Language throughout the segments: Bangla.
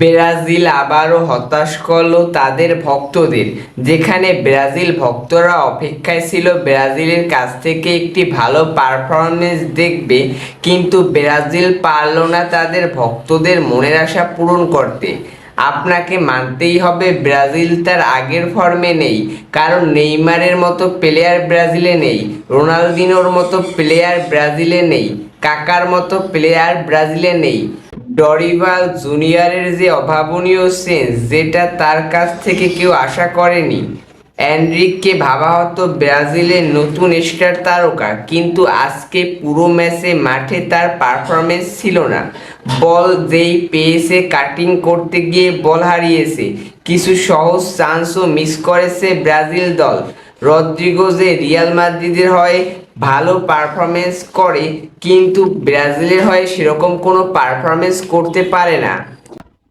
ব্রাজিল আবারও হতাশ করল তাদের ভক্তদের। যেখানে ব্রাজিল ভক্তরা অপেক্ষায় ছিল, ব্রাজিলের কাছ থেকে একটি ভালো পারফরমেন্স দেখবে, কিন্তু ব্রাজিল পারল না তাদের ভক্তদের মনের আশা পূরণ করতে। আপনাকে মানতেই হবে, ব্রাজিল তার আগের ফর্মে নেই, কারণ নেইমারের মতো প্লেয়ার ব্রাজিলে নেই, রোনালদিনোর মতো প্লেয়ার ব্রাজিলে নেই, কাকার মতো প্লেয়ার ব্রাজিলে নেই। ডরিভাল জুনিয়রের যে অভাবনীয় সেন্স, যেটা তার কাছ থেকে কেউ আশা করেনি। অ্যান্ড্রিককে ভাবা হতো ব্রাজিলের নতুন স্টার তারকা, কিন্তু আজকে পুরো ম্যাচে মাঠে তার পারফরমেন্স ছিল না। বল যেই পেয়েছে কাটিং করতে গিয়ে বল হারিয়েছে, কিছু সহজ চান্সও মিস করেছে ব্রাজিল দল। রদ্রিগো যে রিয়াল মাদ্রিদের হয় ভালো পারফরমেন্স করে, কিন্তু ব্রাজিলের হয় সেরকম কোনো পারফরমেন্স করতে পারে না।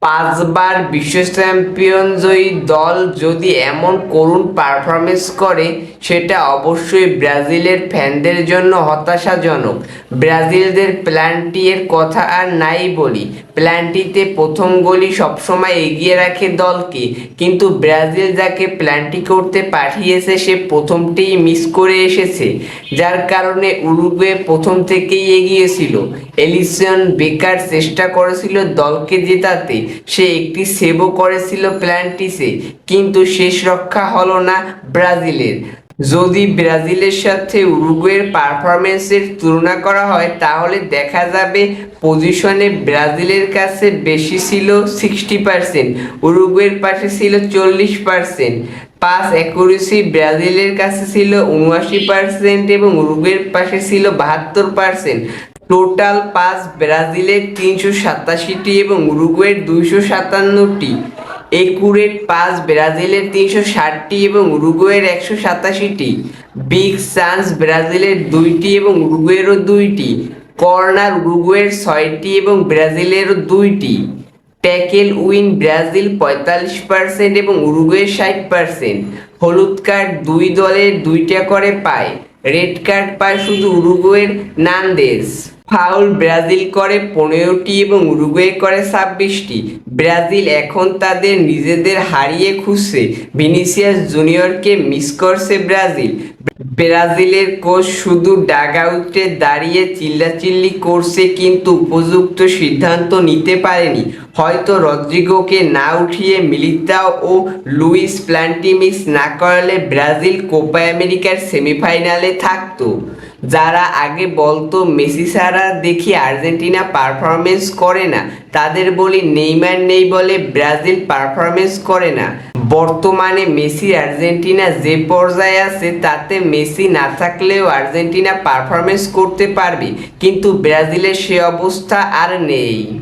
পাঁচবার বিশ্ব চ্যাম্পিয়ন জয়ী দল যদি এমন করুণ পারফরমেন্স করে সেটা অবশ্যই ব্রাজিলের ফ্যানদের জন্য হতাশাজনক। ব্রাজিলদের প্ল্যানটি এর কথা আর নাই বলি। প্ল্যানটিতে প্রথম গোলই সবসময় এগিয়ে রাখে দলকে, কিন্তু ব্রাজিল যাকে প্ল্যানটি করতে পাঠিয়েছে, সে প্রথমটিই মিস করে এসেছে, যার কারণে উরুগুয়ে প্রথম থেকেই এগিয়েছিল। এলিসন বেকার চেষ্টা করেছিল দলকে জেতাতে, সে একটি সেভও করেছিল প্ল্যান্টিসে কিন্তু শেষ রক্ষা হলো না ব্রাজিলের। যদি ব্রাজিলের সাথে উরুগুয়ের পারফরমেন্সের তুলনা করা হয়, তাহলে দেখা যাবে পজিশনে ব্রাজিলের কাছে বেশি ছিল সিক্সটি পার্সেন্ট, উরুগুয়ের পাশে ছিল চল্লিশ পার্সেন্ট পাস অ্যাকুরেসি ব্রাজিলের কাছে ছিল উনআশি পার্সেন্ট এবং উরুগুয়ের পাশে ছিল বাহাত্তর পার্সেন্ট। টোটাল পাস ব্রাজিলের তিনশো সাতাশিটি এবং উরুগুয়ের দুইশো সাতান্নটি। একুরেট পাস ব্রাজিলের তিনশো ষাটটি এবং উরুগুয়ের একশো সাতাশিটি। বিগ চান্স ব্রাজিলের দুইটি এবং উরুগুয়েরও দুইটি। কর্নার, উরুগুয়ের ছয়টি এবং ব্রাজিলেরও দুইটি। ট্যাকেল উইন, ব্রাজিল পঁয়তাল্লিশ পার্সেন্ট এবং উরুগুয়ের ষাট পার্সেন্ট। হলুদ কার্ড দুই দলের দুইটা করে পায়। রেড কার্ড পায় শুধু উরুগুয়ের নান্দেস ফাউল ব্রাজিল করে পনেরোটি এবং উরুগুয়ে করে ছাব্বিশটি। ব্রাজিল এখন তাদের নিজেদের হারিয়ে খুঁজছে। ভিনিসিয়াস জুনিয়রকে মিস করছে ব্রাজিল। ব্রাজিলের কোচ শুধু ডাগআউটে দাঁড়িয়ে চিল্লাচিল্লি করছে কিন্তু উপযুক্ত সিদ্ধান্ত নিতে পারেনি। হয়তো রদ্রিগোকে না উঠিয়ে মিলিতাও ও লুইস প্ল্যান্টিমিস না করালে ব্রাজিল কোপা আমেরিকার সেমিফাইনালে থাকতো। যারা আগে বলতো, মেসি ছাড়া দেখি আর্জেন্টিনা পারফরমেন্স করে না। তাদের বলি, নেইমার নেই বলে ব্রাজিল পারফরমেন্স করে না। বর্তমানে মেসি আর্জেন্টিনা যে পর্যায়ে আছে, তাতে মেসি না থাকলেও আর্জেন্টিনা পারফরমেন্স করতে পারবে। কিন্তু ব্রাজিলের সে অবস্থা আর নেই।